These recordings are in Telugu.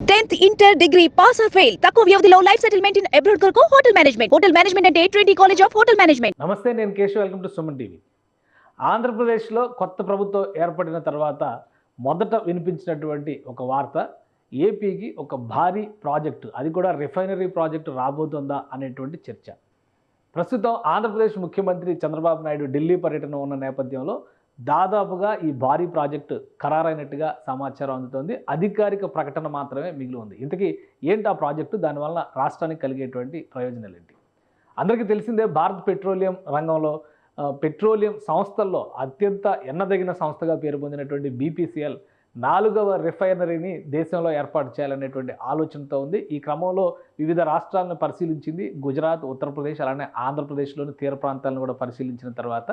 Tenth inter degree pass or fail. తక్కువ వ్యవధిలో లైఫ్ సెటిల్మెంట్ ఇన్ అబ్రాడ్ కొరకు హోటల్ మేనేజ్మెంట్. హోటల్ మేనేజ్మెంట్ అంటే twenty college of hotel management. నమస్తే నేను Keshav. Welcome to Suman TV. ఆంధ్రప్రదేశ్లో కొత్త ప్రభుత్వం ఏర్పడిన తర్వాత మొదట వినిపించినటువంటి ఒక వార్త ఏపీకి ఒక భారీ ప్రాజెక్టు. అది కూడా రిఫైనరీ ప్రాజెక్టు రాబోతుందా అనేటువంటి చర్చ. ప్రస్తుతం ఆంధ్రప్రదేశ్ ముఖ్యమంత్రి చంద్రబాబు నాయుడు ఢిల్లీ పర్యటన ఉన్న నేపథ్యంలో దాదాపుగా ఈ భారీ ప్రాజెక్టు ఖరారైనట్టుగా సమాచారం అందుతోంది. అధికారిక ప్రకటన మాత్రమే మిగిలి ఉంది. ఇంతకీ ఏంటి ఆ ప్రాజెక్టు? దానివల్ల రాష్ట్రానికి కలిగేటువంటి ప్రయోజనాలు ఏంటి? అందరికీ తెలిసిందే భారత్ పెట్రోలియం రంగంలో పెట్రోలియం సంస్థల్లో అత్యంత ఎన్నదగిన సంస్థగా పేరు పొందినటువంటి బీపీసీఎల్ నాలుగవ రిఫైనరీని దేశంలో ఏర్పాటు చేయాలనేటువంటి ఆలోచనతో ఉంది. ఈ క్రమంలో వివిధ రాష్ట్రాలను పరిశీలించింది గుజరాత్ ఉత్తరప్రదేశ్ అలానే ఆంధ్రప్రదేశ్లోని తీర ప్రాంతాలను కూడా పరిశీలించిన తర్వాత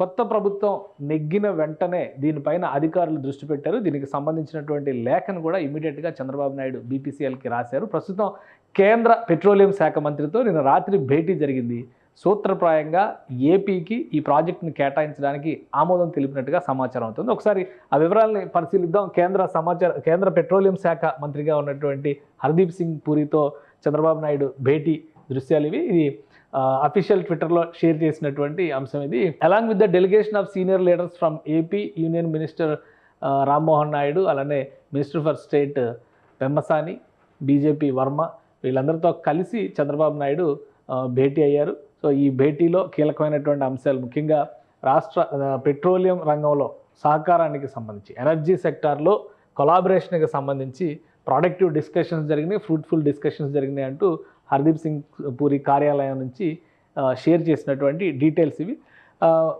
కొత్త ప్రభుత్వం నెగ్గిన వెంటనే దీనిపైన అధికారులు దృష్టి పెట్టారు. దీనికి సంబంధించినటువంటి లేఖను కూడా ఇమీడియట్గా చంద్రబాబు నాయుడు బీపీసీఎల్కి రాశారు. ప్రస్తుతం కేంద్ర పెట్రోలియం శాఖ మంత్రితో నిన్న రాత్రి భేటీ జరిగింది. సూత్రప్రాయంగా ఏపీకి ఈ ప్రాజెక్టును కేటాయించడానికి ఆమోదం తెలిపినట్టుగా సమాచారం అవుతుంది. ఒకసారి ఆ వివరాలని పరిశీలిద్దాం. కేంద్ర సమాచార కేంద్ర పెట్రోలియం శాఖ మంత్రిగా ఉన్నటువంటి హర్దీప్ సింగ్ పూరితో చంద్రబాబు నాయుడు భేటీ దృశ్యాలు ఇవి. ఇది అఫీషియల్ ట్విట్టర్లో షేర్ చేసినటువంటి అంశం ఇది. Along with the delegation of senior leaders from AP union minister Rammohan Naidu అలానే minister for state Pemmasani BJP Varma వీళ్ళందరితో కలిసి చంద్రబాబు నాయుడు భేటీ అయ్యారు. సో ఈ భేటీలో కీలకమైనటువంటి అంశాలు ముఖ్యంగా రాష్ట్ర పెట్రోలియం రంగంలో సహకారానికి సంబంధించి ఎనర్జీ సెక్టార్లో కొలాబరేషన్కి సంబంధించి ప్రొడక్టివ్ డిస్కషన్స్ జరిగినాయి ఫ్రూట్ఫుల్ డిస్కషన్స్ జరిగినాయి అంటూ హర్దీప్ సింగ్ పూరి కార్యాలయం నుంచి షేర్ చేసినటువంటి డీటెయిల్స్ ఇవి.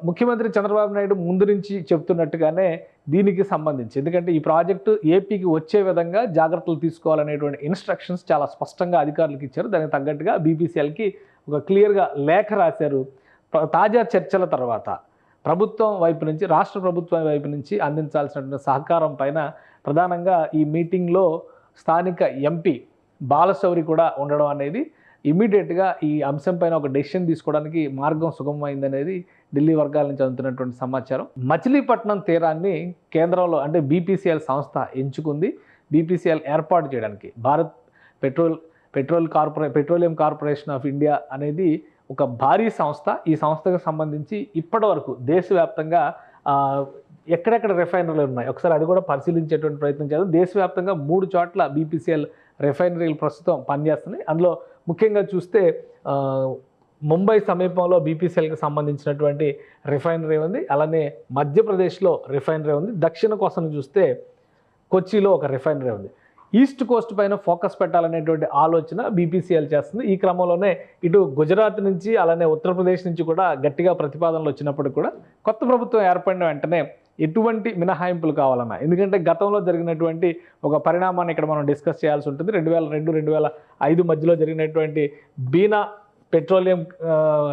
ముఖ్యమంత్రి చంద్రబాబు నాయుడు ముందు నుంచి చెప్తున్నట్టుగానే దీనికి సంబంధించి ఎందుకంటే ఈ ప్రాజెక్టు ఏపీకి వచ్చే విధంగా జాగ్రత్తలు తీసుకోవాలనేటువంటి ఇన్స్ట్రక్షన్స్ చాలా స్పష్టంగా అధికారులకు ఇచ్చారు. దానికి తగ్గట్టుగా బీపీసీఎల్కి ఒక క్లియర్గా లేఖ రాశారు. తాజా చర్చల తర్వాత ప్రభుత్వం వైపు నుంచి రాష్ట్ర ప్రభుత్వం వైపు నుంచి అందించాల్సినటువంటి సహకారం పైన ప్రధానంగా ఈ మీటింగ్లో స్థానిక ఎంపీ బాలశౌరి కూడా ఉండడం అనేది ఇమీడియట్గా ఈ అంశం పైన ఒక డెసిషన్ తీసుకోవడానికి మార్గం సుగమమైందనేది ఢిల్లీ వర్గాల నుంచి అందుతున్నటువంటి సమాచారం. మచిలీపట్నం తీరాన్ని కేంద్రంలో అంటే బీపీసీఎల్ సంస్థ ఎంచుకుంది. బీపీసీఎల్ ఏర్పాటు చేయడానికి భారత్ పెట్రోల్ పెట్రోల్ కార్పొరే పెట్రోలియం కార్పొరేషన్ ఆఫ్ ఇండియా అనేది ఒక భారీ సంస్థ. ఈ సంస్థకు సంబంధించి ఇప్పటివరకు దేశవ్యాప్తంగా ఎక్కడెక్కడ రిఫైనరీలు ఉన్నాయి? ఒకసారి అది కూడా పరిశీలించేటువంటి ప్రయత్నం చేద్దాం. దేశవ్యాప్తంగా మూడు చోట్ల బీపీసీఎల్ రిఫైనరీలు ప్రస్తుతం పనిచేస్తున్నాయి. అందులో ముఖ్యంగా చూస్తే ముంబై సమీపంలో బీపీసీఎల్కి సంబంధించినటువంటి రిఫైనరీ ఉంది. అలానే మధ్యప్రదేశ్లో రిఫైనరీ ఉంది. దక్షిణ కోసం చూస్తే కొచ్చిలో ఒక రిఫైనరీ ఉంది. ఈస్ట్ కోస్ట్ పైన ఫోకస్ పెట్టాలనేటువంటి ఆలోచన బీపీసీఎల్ చేస్తుంది. ఈ క్రమంలోనే ఇటు గుజరాత్ నుంచి అలానే ఉత్తరప్రదేశ్ నుంచి కూడా గట్టిగా ప్రతిపాదనలు వచ్చినప్పుడు కూడా కొత్త ప్రభుత్వం ఏర్పడిన వెంటనే ఎటువంటి మినహాయింపులు కావాలన్నా. ఎందుకంటే గతంలో జరిగినటువంటి ఒక పరిణామాన్ని ఇక్కడ మనం డిస్కస్ చేయాల్సి ఉంటుంది. రెండు వేల రెండు రెండు వేల ఐదు మధ్యలో జరిగినటువంటి బీనా పెట్రోలియం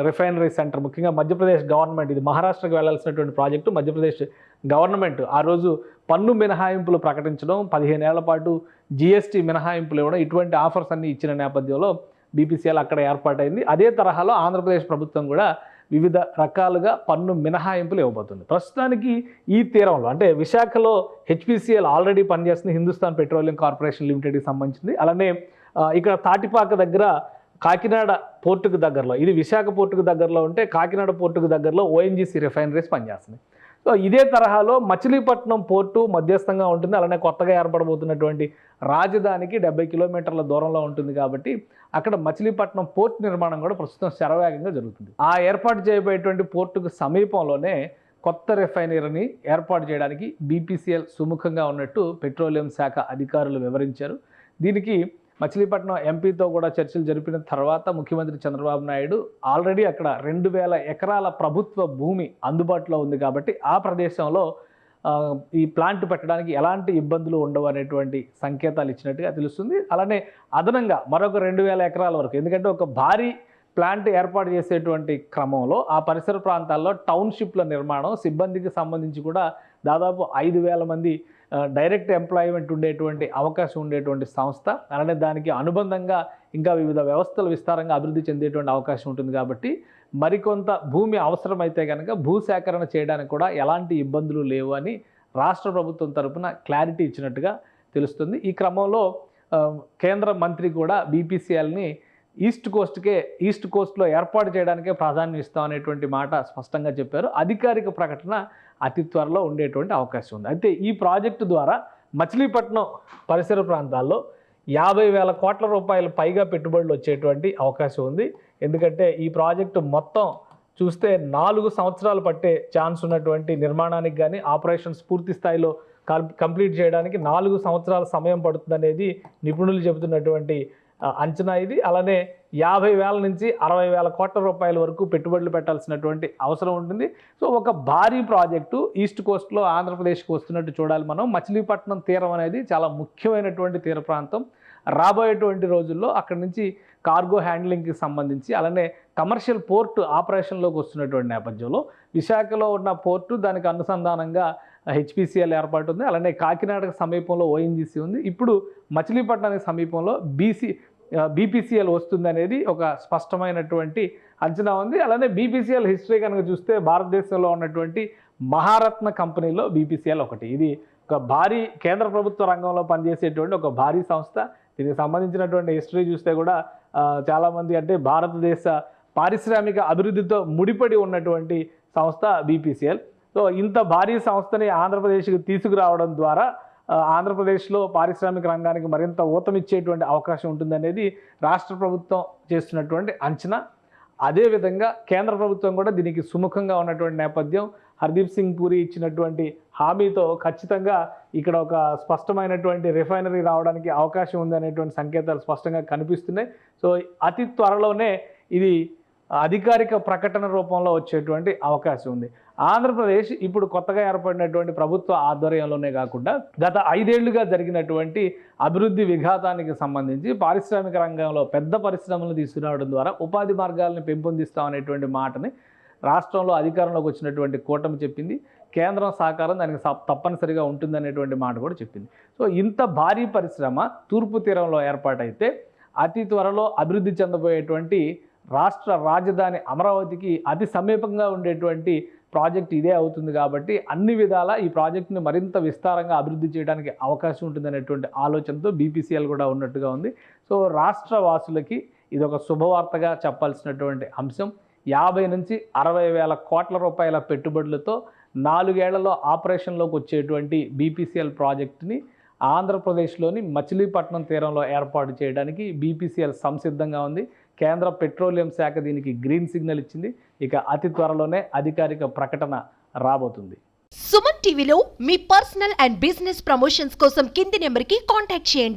రిఫైనరీ సెంటర్ ముఖ్యంగా మధ్యప్రదేశ్ గవర్నమెంట్ ఇది మహారాష్ట్రకు వెళ్ళాల్సినటువంటి ప్రాజెక్టు మధ్యప్రదేశ్ గవర్నమెంట్ ఆ రోజు పన్ను మినహాయింపులు ప్రకటించడం పదిహేను ఏళ్ళ పాటు జిఎస్టీ మినహాయింపులు ఇవ్వడం ఇటువంటి ఆఫర్స్ అన్ని ఇచ్చిన నేపథ్యంలో బీపీసీఎల్ అక్కడ ఏర్పాటైంది. అదే తరహాలో ఆంధ్రప్రదేశ్ ప్రభుత్వం కూడా వివిధ రకాలుగా పన్ను మినహాయింపులు ఇవ్వబోతుంది. ప్రస్తుతానికి ఈ తీరంలో అంటే విశాఖలో హెచ్పిసిఎల్ ఆల్రెడీ పనిచేస్తుంది హిందుస్థాన్ పెట్రోలియం కార్పొరేషన్ లిమిటెడ్కి సంబంధించింది. అలానే ఇక్కడ తాటిపాక దగ్గర కాకినాడ పోర్టుకు దగ్గరలో ఇది విశాఖ పోర్టుకు దగ్గరలో ఉంటే కాకినాడ పోర్టుకు దగ్గరలో ఓఎన్జీసీ రిఫైనరీస్ పనిచేస్తున్నాయి. సో ఇదే తరహాలో మచిలీపట్నం పోర్టు మధ్యస్థంగా ఉంటుంది. అలానే కొత్తగా ఏర్పడబోతున్నటువంటి రాజధానికి డెబ్బై కిలోమీటర్ల దూరంలో ఉంటుంది కాబట్టి అక్కడ మచిలీపట్నం పోర్ట్ నిర్మాణం కూడా ప్రస్తుతం శరవేగంగా జరుగుతుంది. ఆ ఏర్పాటు చేయబోయేటువంటి పోర్టుకు సమీపంలోనే కొత్త రిఫైనరీని ఏర్పాటు చేయడానికి బీపీసీఎల్ సుముఖంగా ఉన్నట్టు పెట్రోలియం శాఖ అధికారులు వివరించారు. దీనికి మచిలీపట్నం ఎంపీతో కూడా చర్చలు జరిపిన తర్వాత ముఖ్యమంత్రి చంద్రబాబు నాయుడు ఆల్రెడీ అక్కడ రెండు వేల ఎకరాల ప్రభుత్వ భూమి అందుబాటులో ఉంది కాబట్టి ఆ ప్రదేశంలో ఈ ప్లాంట్ పెట్టడానికి ఎలాంటి ఇబ్బందులు ఉండవు అనేటువంటి సంకేతాలు ఇచ్చినట్టుగా తెలుస్తుంది. అలానే అదనంగా మరొక రెండు వేల ఎకరాల వరకు ఎందుకంటే ఒక భారీ ప్లాంట్ ఏర్పాటు చేసేటువంటి క్రమంలో ఆ పరిసర ప్రాంతాల్లో టౌన్షిప్ల నిర్మాణం సిబ్బందికి సంబంధించి కూడా దాదాపు ఐదు వేల మంది డైరెక్ట్ ఎంప్లాయ్మెంట్ ఉండేటువంటి అవకాశం ఉండేటువంటి సంస్థ. అలానే దానికి అనుబంధంగా ఇంకా వివిధ వ్యవస్థలు విస్తారంగా అభివృద్ధి చెందేటువంటి అవకాశం ఉంటుంది కాబట్టి మరికొంత భూమి అవసరమైతే కనుక భూసేకరణ చేయడానికి కూడా ఎలాంటి ఇబ్బందులు లేవు అని రాష్ట్ర ప్రభుత్వం తరపున క్లారిటీ ఇచ్చినట్టుగా తెలుస్తుంది. ఈ క్రమంలో కేంద్ర మంత్రి కూడా బీపీసీఎల్ని ఈస్ట్ కోస్ట్కే ఈస్ట్ కోస్ట్లో ఏర్పాటు చేయడానికే ప్రాధాన్యం ఇస్తాం అనేటువంటి మాట స్పష్టంగా చెప్పారు. అధికారిక ప్రకటన అతి త్వరలో ఉండేటువంటి అవకాశం ఉంది. అయితే ఈ ప్రాజెక్టు ద్వారా మచిలీపట్నం పరిసర ప్రాంతాల్లో యాభై వేల కోట్ల రూపాయల పైగా పెట్టుబడులు వచ్చేటువంటి అవకాశం ఉంది. ఎందుకంటే ఈ ప్రాజెక్టు మొత్తం చూస్తే నాలుగు సంవత్సరాలు పట్టే ఛాన్స్ ఉన్నటువంటి నిర్మాణానికి కానీ ఆపరేషన్స్ పూర్తి స్థాయిలో కంప్లీట్ చేయడానికి నాలుగు సంవత్సరాల సమయం పడుతుందనేది నిపుణులు చెబుతున్నటువంటి అంచనా ఇది. అలానే యాభై వేల నుంచి అరవై వేల కోట్ల రూపాయల వరకు పెట్టుబడులు పెట్టాల్సినటువంటి అవసరం ఉంటుంది. సో ఒక భారీ ప్రాజెక్టు ఈస్ట్ కోస్ట్లో ఆంధ్రప్రదేశ్కి వస్తున్నట్టు చూడాలి మనం. మచిలీపట్నం తీరం అనేది చాలా ముఖ్యమైనటువంటి తీర ప్రాంతం. రాబోయేటువంటి రోజుల్లో అక్కడి నుంచి కార్గో హ్యాండ్లింగ్కి సంబంధించి అలానే కమర్షియల్ పోర్టు ఆపరేషన్లోకి వస్తున్నటువంటి నేపథ్యంలో విశాఖలో ఉన్న పోర్టు దానికి అనుసంధానంగా హెచ్పిసిఎల్ ఏర్పాటు ఉంది. అలానే కాకినాడకు సమీపంలో ఓఎన్జీసీ ఉంది. ఇప్పుడు మచిలీపట్నానికి సమీపంలో బీసీ బీపీసీఎల్ వస్తుంది అనేది ఒక స్పష్టమైనటువంటి అంచనా ఉంది. అలానే బీపీసీఎల్ హిస్టరీ కనుక చూస్తే భారతదేశంలో ఉన్నటువంటి మహారత్న కంపెనీలో బీపీసీఎల్ ఒకటి. ఇది ఒక భారీ కేంద్ర ప్రభుత్వ రంగంలో పనిచేసేటువంటి ఒక భారీ సంస్థ. దీనికి సంబంధించినటువంటి హిస్టరీ చూస్తే కూడా చాలామంది అంటే భారతదేశ పారిశ్రామిక అభివృద్ధితో ముడిపడి ఉన్నటువంటి సంస్థ బీపీసీఎల్. సో ఇంత భారీ సంస్థని ఆంధ్రప్రదేశ్కి తీసుకురావడం ద్వారా ఆంధ్రప్రదేశ్లో పారిశ్రామిక రంగానికి మరింత ఊతమిచ్చేటువంటి అవకాశం ఉంటుందనేది రాష్ట్ర ప్రభుత్వం చేస్తున్నటువంటి అంచనా. అదేవిధంగా కేంద్ర ప్రభుత్వం కూడా దీనికి సుముఖంగా ఉన్నటువంటి నేపథ్యం హర్దీప్ సింగ్ పూరి ఇచ్చినటువంటి హామీతో ఖచ్చితంగా ఇక్కడ ఒక స్పష్టమైనటువంటి రిఫైనరీ రావడానికి అవకాశం ఉంది అనేటువంటి సంకేతాలు స్పష్టంగా కనిపిస్తున్నాయి. సో అతి త్వరలోనే ఇది అధికారిక ప్రకటన రూపంలో వచ్చేటువంటి అవకాశం ఉంది. ఆంధ్రప్రదేశ్ ఇప్పుడు కొత్తగా ఏర్పడినటువంటి ప్రభుత్వ ఆధ్వర్యంలోనే కాకుండా గత ఐదేళ్ళుగా జరిగినటువంటి అభివృద్ధి విఘాతానికి సంబంధించి పారిశ్రామిక రంగంలో పెద్ద పరిశ్రమలు తీసుకురావడం ద్వారా ఉపాధి మార్గాలను పెంపొందిస్తామనేటువంటి మాటని రాష్ట్రంలో అధికారంలోకి వచ్చినటువంటి కూటమి చెప్పింది. కేంద్రం సహకారం దానికి తప్పనిసరిగా ఉంటుందనేటువంటి మాట కూడా చెప్పింది. సో ఇంత భారీ పరిశ్రమ తూర్పు తీరంలో ఏర్పాటైతే అతి త్వరలో అభివృద్ధి చెందబోయేటువంటి రాష్ట్ర రాజధాని అమరావతికి అతి సమీపంగా ఉండేటువంటి ప్రాజెక్ట్ ఇదే అవుతుంది కాబట్టి అన్ని విధాలా ఈ ప్రాజెక్టును మరింత విస్తారంగా అభివృద్ధి చేయడానికి అవకాశం ఉంటుందనేటువంటి ఆలోచనతో బీపీసీఎల్ కూడా ఉన్నట్టుగా ఉంది. సో రాష్ట్ర వాసులకి ఇది ఒక శుభవార్తగా చెప్పాల్సినటువంటి అంశం. యాభై నుంచి అరవై వేల కోట్ల రూపాయల పెట్టుబడులతో నాలుగేళ్ళలో ఆపరేషన్లోకి వచ్చేటువంటి బీపీసీఎల్ ప్రాజెక్టుని ఆంధ్రప్రదేశ్లోని మచిలీపట్నం తీరంలో ఏర్పాటు చేయడానికి బీపీసీఎల్ సంసిద్ధంగా ఉంది. కేంద్ర పెట్రోలియం శాఖ దీనికి గ్రీన్ సిగ్నల్ ఇచ్చింది. ఇక అతి త్వరలోనే అధికారిక ప్రకటన రాబోతుంది. సుమన్ టీవీలో మీ పర్సనల్ అండ్ బిజినెస్ ప్రమోషన్స్ కోసం కింది నెంబర్కి కాంటాక్ట్ చేయండి.